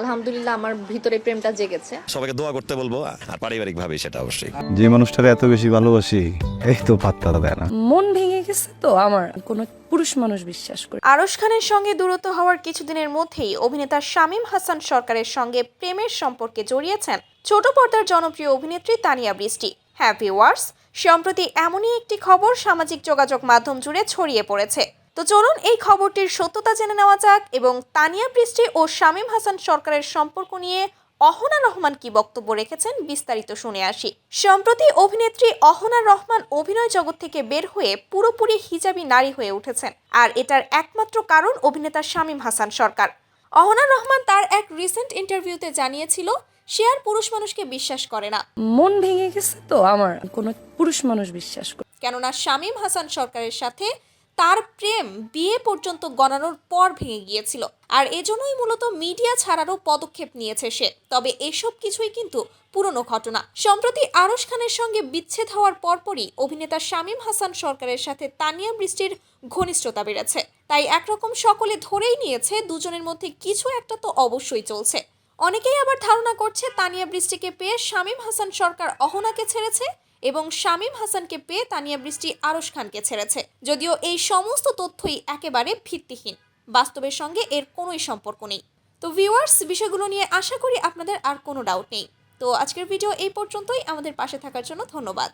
আলহামদুলিল্লাহ আমার ভিতরে প্রেমটা জেগেছে। সবাইকে দোয়া করতে বলব আর পারিবারিক ভাবে সেটা অবশ্যই। যে মানুষটারে এত বেশি ভালোবাসি এই তো পাত্তা দেয় না। মন ভেঙে গেছে তো আমার কোনো পুরুষ মানুষ বিশ্বাস করে। আরশ খানের সঙ্গে দূরত্ব হওয়ার কিছুদিনের মধ্যেই অভিনেতা শামীম হাসান সরকারের সঙ্গে প্রেমের সম্পর্কে জড়িয়েছেন ছোট পর্দার জনপ্রিয় অভিনেত্রী তানিয়া বৃষ্টি। হ্যাপি ভিউয়ার্স সম্প্রতি এমনই একটি খবর সামাজিক যোগাযোগ মাধ্যম জুড়ে ছড়িয়ে পড়েছে। তো চলুন এই খবরটির সত্যতা জেনে নেওয়া যাক এবং তানিয়া বৃষ্টি ও শামীম হাসান সরকারের সম্পর্ক নিয়ে অহনা রহমান কি বক্তব্য রেখেছেন বিস্তারিত শুনে আসি। সম্প্রতি অভিনেত্রী অহনা রহমান অভিনয় জগৎ থেকে বের হয়ে পুরোপুরি হিজাবি নারী হয়ে উঠেছেন আর এটার একমাত্র কারণ অভিনেতা শামীম হাসান সরকার। অহনা রহমান তার এক রিসেন্ট ইন্টারভিউতে জানিয়েছিল সে আর পুরুষ মানুষকে বিশ্বাস করে না। মন ভেঙে গেছে তো আমার কোনো পুরুষ মানুষ বিশ্বাস করে কেননা শামীম হাসান সরকারের সাথে তার প্রেম বিয়ে পর্যন্ত গণানোর পর ভেঙে গিয়েছিল। আর এজন্যই মূলত মিডিয়া ছাড়ারও পদক্ষেপ নিয়েছে সে। তবে এসব কিছুই কিন্তু পুরনো ঘটনা। সম্প্রতি আরশ খানের সঙ্গে বিচ্ছেদ হওয়ার পরপরই অভিনেতা শামীম হাসান সরকারের সাথে তানিয়া বৃষ্টির ঘনিষ্ঠতা বেড়েছে। তাই একরকম সকলে ধরেই নিয়েছে, দুজনের মধ্যে কিছু একটা তো অবশ্যই চলছে। অনেকেই আবার ধারণা করছে, তানিয়া বৃষ্টিকে পেয়ে শামীম হাসান সরকার অহনাকে ছেড়েছে। এবং শামীম হাসানকে পেয়ে তানিয়া বৃষ্টি আরশ খানকে ছেড়েছে। যদিও এই সমস্ত তথ্যই একেবারে ভিত্তিহীন। বাস্তবের সঙ্গে এর কোনোই সম্পর্ক নেই। তো ভিউয়ার্স বিষয়গুলো নিয়ে আশা করি আপনাদের আর কোনো ডাউট নেই। তো আজকের ভিডিও এই পর্যন্তই। আমাদের পাশে থাকার জন্য ধন্যবাদ।